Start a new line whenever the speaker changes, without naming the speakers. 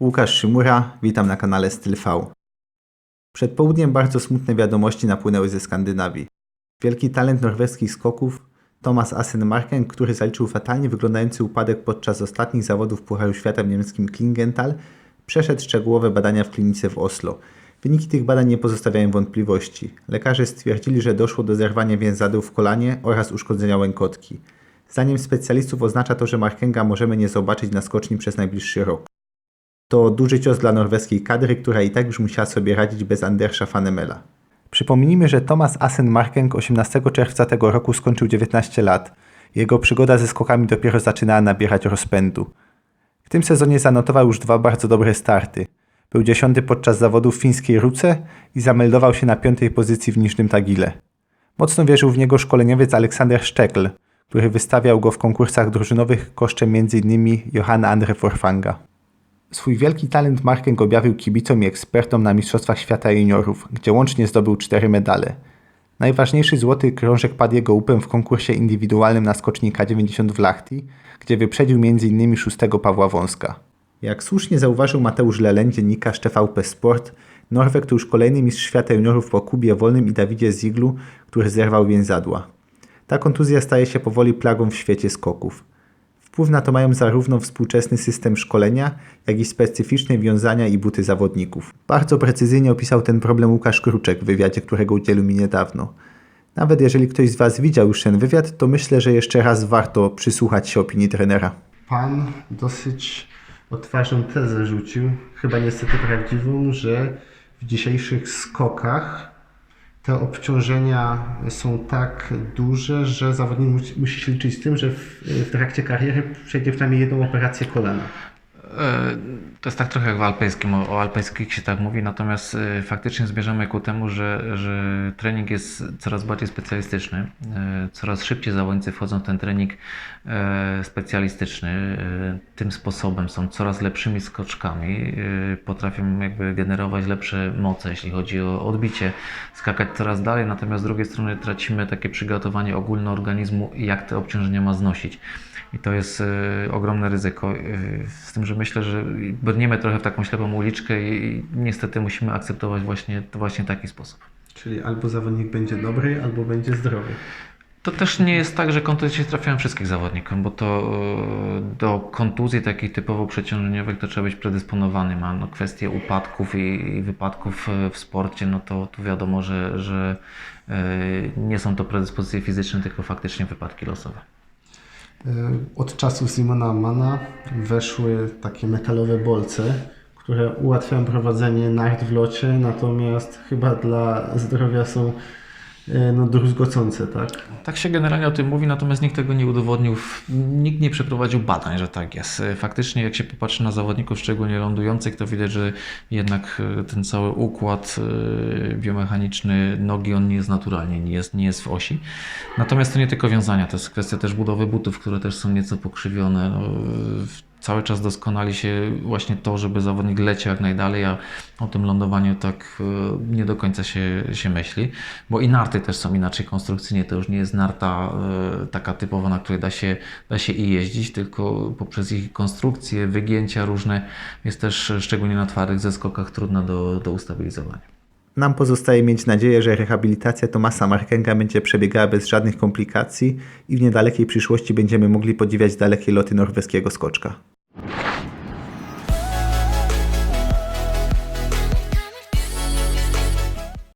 Łukasz Szymura, witam na kanale Styl V. Przed południem bardzo smutne wiadomości napłynęły ze Skandynawii. Wielki talent norweskich skoków Thomas Asenmarken, który zaliczył fatalnie wyglądający upadek podczas ostatnich zawodów Pucharu Świata w niemieckim Klingenthal, przeszedł szczegółowe badania w klinice w Oslo. Wyniki tych badań nie pozostawiają wątpliwości. Lekarze stwierdzili, że doszło do zerwania więzadła w kolanie oraz uszkodzenia łękotki. Zdaniem specjalistów oznacza to, że Markenga możemy nie zobaczyć na skoczni przez najbliższy rok. To duży cios dla norweskiej kadry, która i tak już musiała sobie radzić bez Andersa Fanemela. Przypomnijmy, że Thomas Asenmarkenk 18 czerwca tego roku skończył 19 lat. Jego przygoda ze skokami dopiero zaczynała nabierać rozpędu. W tym sezonie zanotował już dwa bardzo dobre starty. Był dziesiąty podczas zawodów w fińskiej Ruce i zameldował się na piątej pozycji w Niżnym Tagile. Mocno wierzył w niego szkoleniowiec Aleksander Szczekl, który wystawiał go w konkursach drużynowych kosztem m.in. Johanna Andre Forfanga. Swój wielki talent Markenk objawił kibicom i ekspertom na Mistrzostwach Świata Juniorów, gdzie łącznie zdobył cztery medale. Najważniejszy złoty krążek padł jego łupem w konkursie indywidualnym na skoczni K90 w Lahti, gdzie wyprzedził m.in. szóstego Pawła Wąska. Jak słusznie zauważył Mateusz Lelen, dziennikarz TVP Sport, Norweg to już kolejny mistrz świata juniorów po Kubie Wolnym i Dawidzie Ziglu, który zerwał więzadła. Ta kontuzja staje się powoli plagą w świecie skoków. Wpływ na to mają zarówno współczesny system szkolenia, jak i specyficzne wiązania i buty zawodników. Bardzo precyzyjnie opisał ten problem Łukasz Kruczek w wywiadzie, którego udzielił mi niedawno. Nawet jeżeli ktoś z Was widział już ten wywiad, to myślę, że jeszcze raz warto przysłuchać się opinii trenera.
Pan dosyć odważną tezę rzucił, chyba niestety prawdziwą, że w dzisiejszych skokach te obciążenia są tak duże, że zawodnik musi, się liczyć z tym, że w, w trakcie kariery przejdzie przynajmniej jedną operację kolana.
E, To jest tak trochę jak w alpejskim, o, o alpejskich się tak mówi, natomiast e, faktycznie zmierzamy ku temu, że, że trening jest coraz bardziej specjalistyczny. E, Coraz szybciej zawodnicy wchodzą w ten trening specjalistyczny. Tym sposobem są coraz lepszymi skoczkami, potrafią jakby generować lepsze moce, jeśli chodzi o odbicie, skakać coraz dalej, natomiast z drugiej strony tracimy takie przygotowanie ogólne organizmu, jak te obciążenia ma znosić. I to jest ogromne ryzyko. Z tym, że myślę, że brniemy trochę w taką ślepą uliczkę i, niestety musimy akceptować właśnie, właśnie taki sposób.
Czyli albo zawodnik będzie dobry, albo będzie zdrowy.
To też nie jest tak, że kontuzje trafiają wszystkich zawodników, bo to e, do kontuzji takich typowo przeciążeniowych to trzeba być predysponowany. Ma no, kwestie upadków i, i wypadków e, w sporcie, no to tu wiadomo, że, że e, nie są to predyspozycje fizyczne, tylko faktycznie wypadki losowe.
E, Od czasów Simona Mana weszły takie metalowe bolce, które ułatwiają prowadzenie nart w locie, natomiast chyba dla zdrowia są no, druzgocące, tak?
Tak się generalnie o tym mówi, natomiast nikt tego nie udowodnił, nikt nie przeprowadził badań, że tak jest. Faktycznie jak się popatrzy na zawodników, szczególnie lądujących, to widać, że jednak e, ten cały układ e, biomechaniczny nogi, on nie jest naturalnie, nie jest, nie jest w osi. Natomiast to nie tylko wiązania, to jest kwestia też budowy butów, które też są nieco pokrzywione. No, cały czas doskonali się właśnie to, żeby zawodnik leciał jak najdalej, a o tym lądowaniu tak e, nie do końca się, się myśli, bo i narty też są inaczej konstrukcyjnie, to już nie jest narta e, taka typowa, na której da się, da się i jeździć, tylko poprzez ich konstrukcję, wygięcia różne jest też e, szczególnie na twardych zeskokach trudna do, do ustabilizowania.
Nam pozostaje mieć nadzieję, że rehabilitacja Tomasa Markenga będzie przebiegała bez żadnych komplikacji i w niedalekiej przyszłości będziemy mogli podziwiać dalekie loty norweskiego skoczka.